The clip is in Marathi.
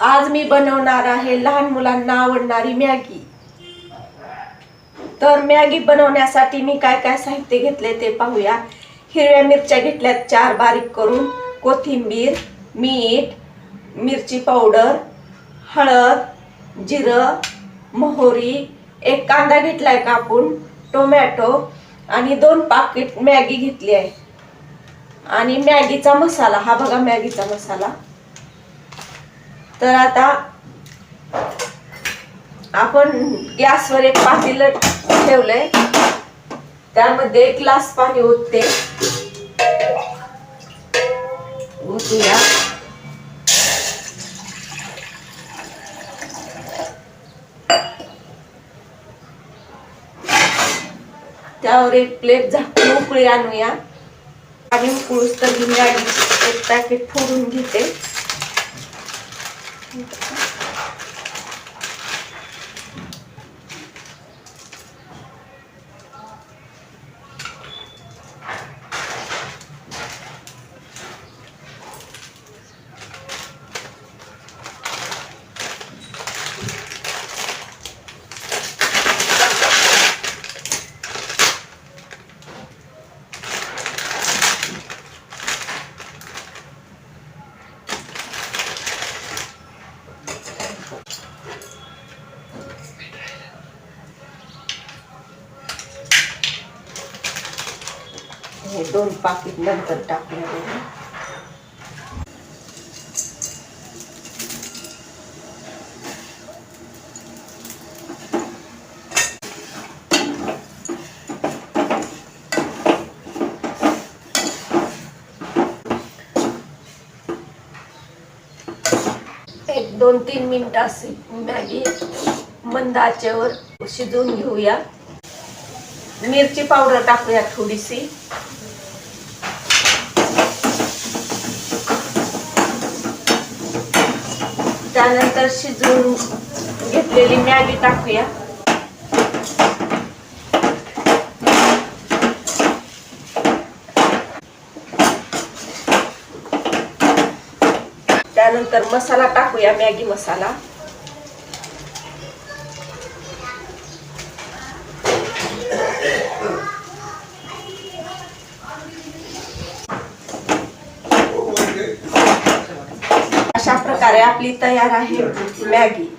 आज मी बनवणार आहे लहान मुलांना आवडणारी मॅगी. तर मॅगी बनवण्यासाठी मी काय काय साहित्य घेतले ते पाहूया. हिरव्या मिरच्या घेतल्यात चार बारीक करून कोथिंबीर मीठ मिरची पावडर हळद जिरं मोहरी एक कांदा घेतलाय कापून टोमॅटो आणि दोन पाकिट मॅगी घेतली आहे. आणि मॅगीचा मसाला हा बघा मॅगीचा मसाला. तर आता आपण गॅसवर एक पातेलं ठेवलंय. त्यामध्ये एक ग्लास पाणी ओतते. ओतूया. त्यावर एक प्लेट झाकून उकळी आणूया. आणि उकळूस तर मी एक पॅकेट फोडून घेते. Então. हे दोन पाकिट नंतर टाकूया एक दोन तीन मिनिट असे मॅगी मंद आचेवर शिजवून घेऊया. मिरची पावडर टाकूया थोडीशी. त्यानंतर शिजवून घेतलेली मॅगी टाकूया. त्यानंतर मसाला टाकूया मॅगी मसाला. प्रकारे आपली तयार आहे. मॅगी.